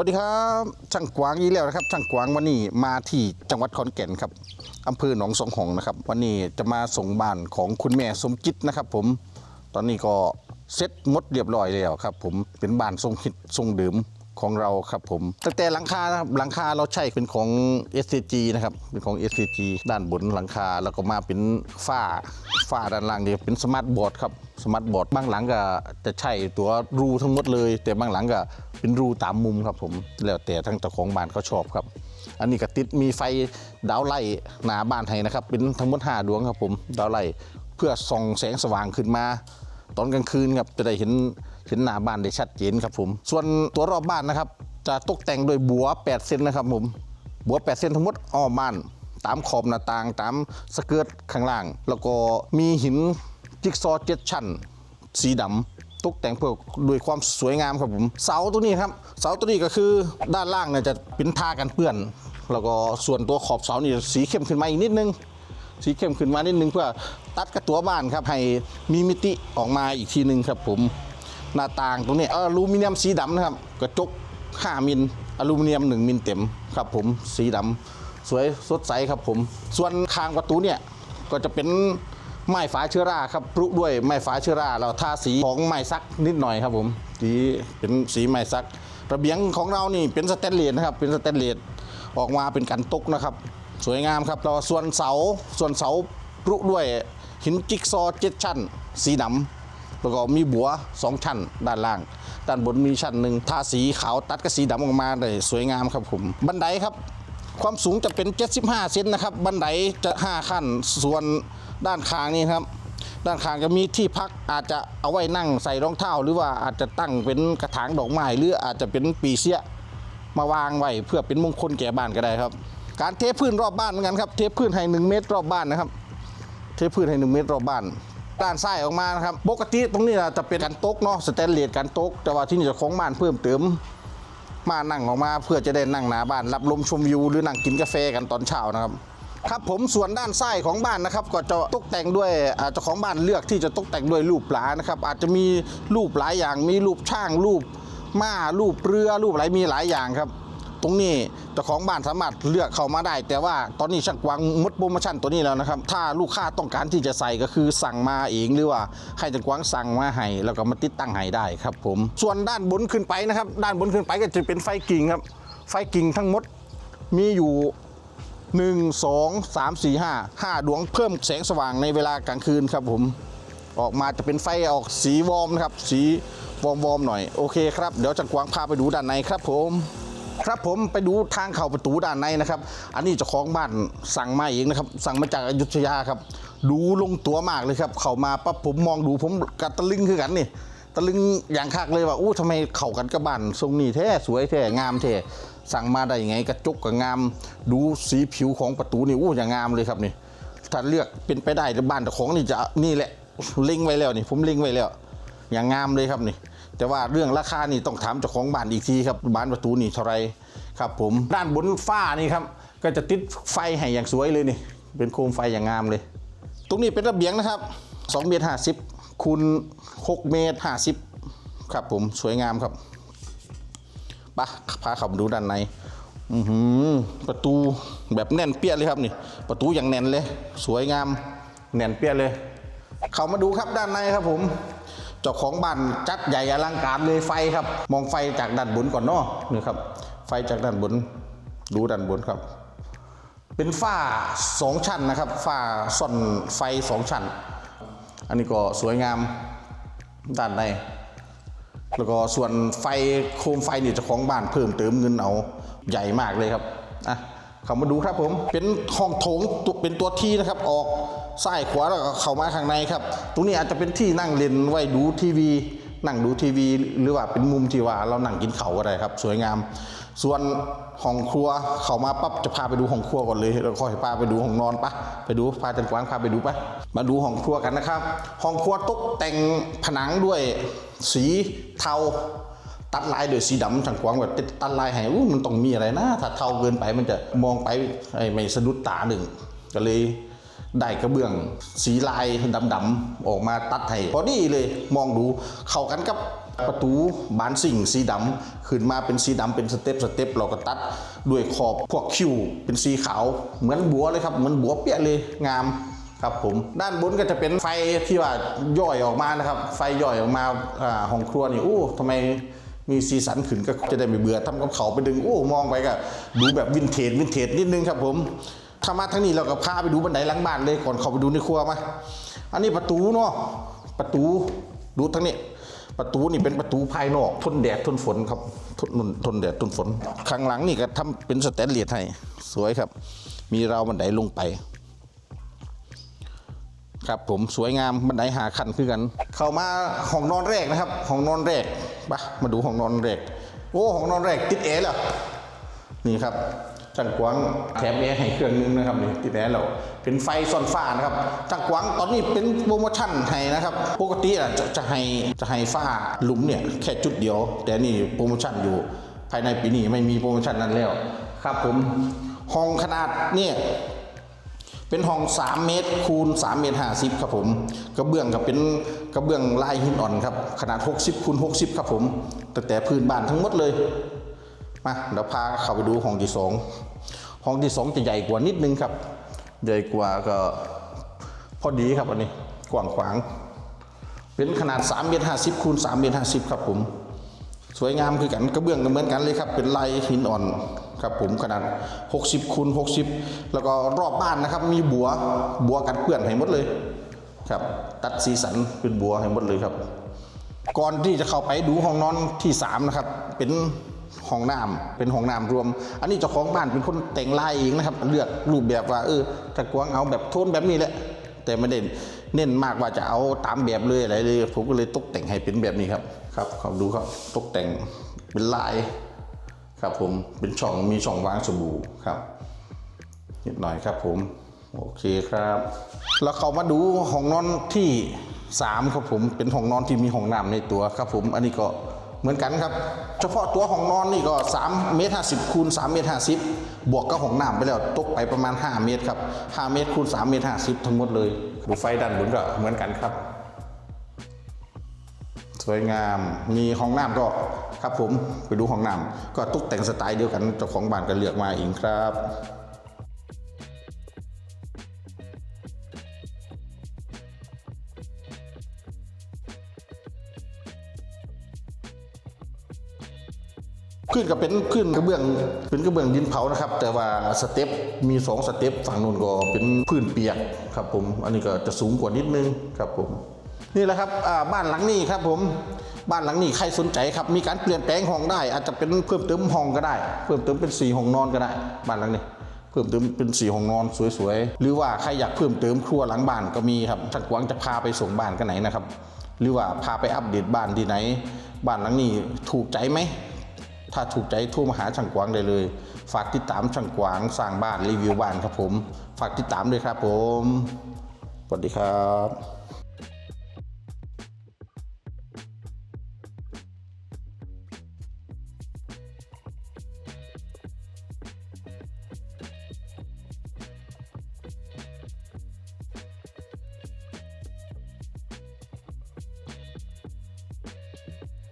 วัสดีครับช่างกวางอีกแล้วนะครับช่างกวางวันนี้มาที่จังหวัดขอนแก่นครับอำเภอหนองสองหองนะครับวันนี้จะมาส่งบ้านของคุณแม่สมจิตนะครับ ผมตอนนี้ก็เซ็ตหมดเรียบร้อยแล้วครับ ผมเป็นบ้านทรงหิดทรงเดิม ของเราครับผมตั้งแต่หลังคานะครับหลังคาเราใช้เป็นของ SCG นะครับเป็นของ SCG ด้านบนหลังคาแล้วก็มาเป็นฝ้าฝ้าด้านล่างนี่เป็นสมาร์ทบอร์ดครับสมาร์ทบอร์ดบางหลังก็จะใช่ตัวรูทั้งหมดเลย แต่บางหลังก็เป็นรูตามมุมครับผมแล้วแต่ทั้งเจ้าของบ้านเขาชอบครับ อันนี้ก็ติดมีไฟดาวไล่หนาบ้านให้นะครับ เป็นทั้งหมด5ดวงครับผมดาวไล่เพื่อส่องแสงสว่างขึ้นมา ตอนกลางคืนครับจะได้เห็น เห็นหน้าบ้านได้ชัดเจนครับผม ส่วนตัวรอบบ้านนะครับ จะตกแต่งโดยบัว 8 เซนนะครับผมบัว 8 เซนทั้งหมดอ้อมบ้าน ตามขอบหน้าต่างตามสเกิร์ตข้างล่าง แล้วก็มีหินจิ๊กซอว์เจ็ดชั้น สีดำตกแต่งเพื่อด้วยความสวยงามครับผม เสาตัวนี้ครับ เสาตัวนี้ก็คือด้านล่างเนี่ยจะเป็นทากันเปื้อน แล้วก็ส่วนตัวขอบเสานี่สีเข้มขึ้นมาอีกนิดนึงสีเข้มขึ้นมานิดนึงเพื่อตัดกับตัวบ้านครับให้มีมิติออกมาอีกทีหนึ่งครับผม หน้าต่างตรงนี้อลูมิเนียมสีดำนะครับ กระจก 5 มิลอลูมิเนียม 1 มิลเต็มครับผมสีดำสวยสดใสครับผม ส่วนคางประตูเนี่ยก็จะเป็นไม้ฝาเชื้อราครับปรุด้วยไม้ฝาเชื้อราเราทาสีของไม้ซักนิดหน่อยครับผมสีเป็นสีไม้ซัก ระเบียงของเรานี่เป็นสแตนเลสนะครับเป็นสแตนเลสออกมาเป็นกันตกนะครับ สวยงามครับแล้วส่วนเสาส่วนเสาปรุด้วยหินจิ๊กซอว์เจ็ดชั้น สีดำ แล้วก็มีบัวสองชั้นด้านล่าง ด้านบนมีชั้นหนึ่งทาสีขาวตัดกับสีดำออกมาได้สวยงามครับผมบันไดครับ ความสูงจะเป็น 75 เซนนะครับ บันไดจะ 5 ขั้น ส่วนด้านข้างนี่ครับ ด้านข้างจะมีที่พักอาจจะเอาไว้นั่งใส่รองเท้า หรือว่าอาจจะตั้งเป็นกระถางดอกไม้หรืออาจจะเป็นปีเสียมาวางไว้เพื่อเป็นมงคลแก่บ้านก็ได้ครับ การเทพื้นรอบบ้านเหมือนกันครับ เทพื้นให้หนึ่งเมตรรอบบ้านนะครับ เทพื้นให้หนึ่งเมตรรอบบ้าน ด้านซ้ายออกมานะครับปกติตรงนี้จะเป็นกันต๊ะเนาะสแตนเลสกันต๊ะแต่ว่าที่นี่จะของบ้านเพิ่มเติมมานั่งออกมาเพื่อจะได้นั่งหน้าบ้านรับลมชมวิวหรือนั่งกินกาแฟกันตอนเช้านะครับครับผมส่วนด้านซ้ายของบ้านนะครับ ก็จะตกแต่งด้วยอาเจ้าของบ้านเลือกที่จะตกแต่งด้วยรูปปลานะครับ อาจจะมีรูปหลายอย่างมีรูปช่างรูปม้ารูปเรือรูปอะไรมีหลายอย่างครับ ตรงนี้เจ้าของบ้านสามารถเลือกเข้ามาได้ แต่ว่าตอนนี้ช่างกวางมดโปรโมชั่นตัวนี้แล้วนะครับ ถ้าลูกค้าต้องการที่จะใส่ก็คือสั่งมาเองหรือว่าให้ช่างกวางสั่งมาให้แล้วก็มาติดตั้งให้ได้ครับผมส่วนด้านบนขึ้นไปนะครับ ด้านบนขึ้นไปก็จะเป็นไฟกิ่งครับ ไฟกิ่งทั้งหมดมีอยู่1 2 3 4 5 5ดวงเพิ่มแสงสว่างในเวลากลางคืนครับผมออกมาจะเป็นไฟออกสีวอมนะครับ สีวอมวอมๆหน่อย โอเคครับ เดี๋ยวจะกวางพาไปดูด้านในครับผม ครับผมไปดูทางเข้าประตูด้านในนะครับ อันนี้เจ้าของบ้านสั่งมาเองนะครับ สั่งมาจากอยุธยาครับ ดูลงตัวมากเลยครับ เข้ามาปั๊บผมมองดูผมกัดตะลึงคือกันนี่ตะลึงอย่างคักเลยว่าอู้ทำไมเข้ากันกับบ้านทรงนี้แท้สวยแท้งามแท้สั่งมาได้ยังไงกระจกก็งาม ดูสีผิวของประตูนี่อู้อย่างงามเลยครับนี่ถ้าเลือกเป็นไปได้บ้านจ้าของนี่จะนี่แหละเล็งไว้แล้วนี่ ผมเล็งไว้แล้ว อย่างงามเลยครับนี่ แต่ว่าเรื่องราคานี่ต้องถามเจ้าของบ้านอีกทีครับบ้านประตูนี่เท่าไรครับผมด้านบนฝ้านี่ครับก็จะติดไฟให้อย่างสวยเลยนี่เป็นโคมไฟอย่างงามเลย ตรงนี้เป็นระเบียงนะครับ2เมตร50คูณ6เมตร50ครับผมสวยงามครับไปะพาเขับมาดูด้านในอือหือประตูแบบแน่นเปี้ยเลยครับนี่ ประตูอย่างแน่นเลย สวยงามแน่นเปี้ยเลย เข้ามาดูครับด้านในครับผม จ้าของบ้านจัดใหญ่อลังการเลยไฟครับ มองไฟจากด้านบนก่อนเนาะนี่ครับ ไฟจากด้านบน ดูด้านบนครับ เป็นฝ้าสองชั้นนะครับฝ้าซ่อนไฟสองชั้น อันนี้ก็สวยงามด้านในแล้วก็ส่วนไฟโคมไฟนี่เจ้าของบ้านเพิ่มเติมเงินเอาใหญ่มากเลยครับอะ เข้ามาดูครับผม เป็นห้องโถงเป็นตัวที่นะครับ ออกซ้ายขวาแล้วก็เข้ามาข้างในครับ ตรงนี้อาจจะเป็นที่นั่งเล่นไว้ดูทีวี นั่งดูทีวี หรือว่าเป็นมุมที่ว่าเรานั่งกินเขาวก็ได้ครับ สวยงาม ส่วนห้องครัวเข้ามาปั๊บจะพาไปดูห้องครัวก่อนเลยแล้วค่อยพาไปดูห้องนอนปะไปดูพาจันกวางพาไปดูปะมาดูห้องครัวกันนะครับ ห้องครัวตกแต่งผนังด้วยสีเทา ตัดลายโดยสีดำทางกวางแบบตัดลายให้อู้มันต้องมีอะไรนะถ้าเท่าเกินไปมันจะมองไปไอ้ไม่สะดุดตาหนึ่ง ก็เลยได้กระเบื้องสีลายดำๆออกมาตัดให้พอดีเลยมองดูเข้ากันกับประตูบานสิ่งสีดำขึ้นมาเป็นสีดำเป็นสเต็ปสเต็ปเราก็ตัดด้วยขอบพวกคิวเป็นสีขาว เหมือนบัวเลยครับเหมือนบัวเปี้ยเลยงามครับผมด้านบนก็จะเป็นไฟที่ว่าย่อยออกมานะครับ ไฟย่อยออกมาอ่าห้องครัวนี่โอ้ทำไม มีสีสันขึ้นก็จะได้ไม่เบื่อทำกับเขาไปดึงโอ้มองไปก็ดูแบบวินเทจวินเทจนิดนึงครับผมถ้ามาทั้งนี้เราก็พาไปดูบันไดหลังบ้านเลยก่อนเข้าไปดูในครัวมาอันนี้ประตูเนาะประตูดูทั้งนี้ ประตูนี่เป็นประตูภายนอก ทนแดดทนฝนครับทนทนแดดทนฝนข้างหลังนี่ก็ทำเป็นสแตนเลสให้สวยครับ มีราวบันไดลงไป ครับผมสวยงามบันไดหาคันคือกัน เข้ามาห้องนอนแรกนะครับห้องนอนแรก ปะมาดูห้องนอนแรก โอ้ห้องนอนแรกติดเอร์แล้วนี่ครับจังกวางแถมแอร์ให้เครื่องนึงนะครับนี่ติดแอร์แล้วเป็นไฟซ่อนฟ้านะครับจังกวางตอนนี้เป็นโปรโมชั่นให้นะครับ ปกติอะจะจะให้จะให้ฟ้าหลุมเนี่ยแค่จุดเดียว แต่นี่โปรโมชั่นอยู่ ภายในปีนี้ไม่มีโปรโมชั่นนั้นแล้ว ครับผมห้องขนาดเนี่ย เป็นห้อง 3 เมตรคูณ3เมตร50ครับผมกระเบื้องก็เป็นกระเบื้องลายหินอ่อนครับขนาด 60คูณ60ครับผมตั้งแต่พื้นบ้านทั้งหมดเลยมาเดี๋ยวพาเข้าไปดูห้องที่สองห้องที่สองจะใหญ่กว่านิดนึงครับ ใหญ่กว่าก็พอดีครับอันนี้กว้างขวาง เป็นขนาด3เมตร50คูณ3เมตร50ครับผม สวยงามคือกันกระเบื้องก็เหมือนกันเลยครับ เป็นลายหินอ่อน ครับผมขนาด 60คูณ60 แล้วก็รอบบ้านนะครับ มีบัวบัวกันเปื้อนให้หมดเลยครับ ตัดสีสันเป็นบัวให้หมดเลยครับ ก่อนที่จะเข้าไปดูห้องนอนที่ 3 นะครับ เป็นห้องน้ำเป็นห้องน้ำรวม อันนี้เจ้าของบ้านเป็นคนแต่งลายเองนะครับ เลือกรูปแบบว่าเออถ้ากวางเอาแบบโทนแบบนี้แหละ แต่ไม่ได้เน้นมากว่าจะเอาตามแบบเลยอะไรเลย ผมก็เลยตกแต่งให้เป็นแบบนี้ครับ ครับขาดูครับตกแต่งเป็นลาย ครับผมเป็นช่องมีช่องวางสบู่ครับนิดหน่อยครับผมโอเคครับ แล้วเขามาดูห้องนอนที่สามครับผมเป็นห้องนอนที่มีห้องน้ำในตัวครับผมอันนี้ก็เหมือนกันครับ เฉพาะตัวห้องนอนนี่ก็3เมตร50คูณ3เมตร50บวกกับห้องน้ำไปแล้วตกไปประมาณ 5 เมตรครับ5เมตรคูณ3เมตร50ทั้งหมดเลยดูไฟด้านบนก็เหมือนกันครับ สวยงามมีห้องน้ำก็ ครับผมไปดูห้องน้ำก็ตกแต่งสไตล์เดียวกันเจ้าของบ้านก็เลือกมาเองครับขึ้นก็เป็นขึ้นกระเบื้องเป็นกระเบื้องดินเผานะครับ แต่ว่าสเต็ปมีสองสเต็ปฝั่งนู้นก็เป็นพื้นเปียกครับผม อันนี้ก็จะสูงกว่านิดนึงครับผม นี่แหละครับบ้านหลังนี้ครับผมบ้านหลังนี้ใครสนใจครับมีการเปลี่ยนแปลงห้องได้ อาจจะเป็นเพิ่มเติมห้องก็ได้ เพิ่มเติมเป็นสี่ห้องนอนก็ได้ บ้านหลังนี้เพิ่มเติมเป็นสี่ห้องนอนสวยๆหรือว่าใครอยากเพิ่มเติมครัวหลังบ้านก็มีครับช่างกวางจะพาไปส่งบ้านกันไหนนะครับ หรือว่าพาไปอัปเดตบ้านที่ไหน บ้านหลังนี้ถูกใจไหมถ้าถูกใจโทรมาหาช่างกวางได้เลย ฝากติดตามช่างกวางสร้างบ้านรีวิวบ้านครับผม ฝากติดตามด้วยครับผมสวัสดีครับ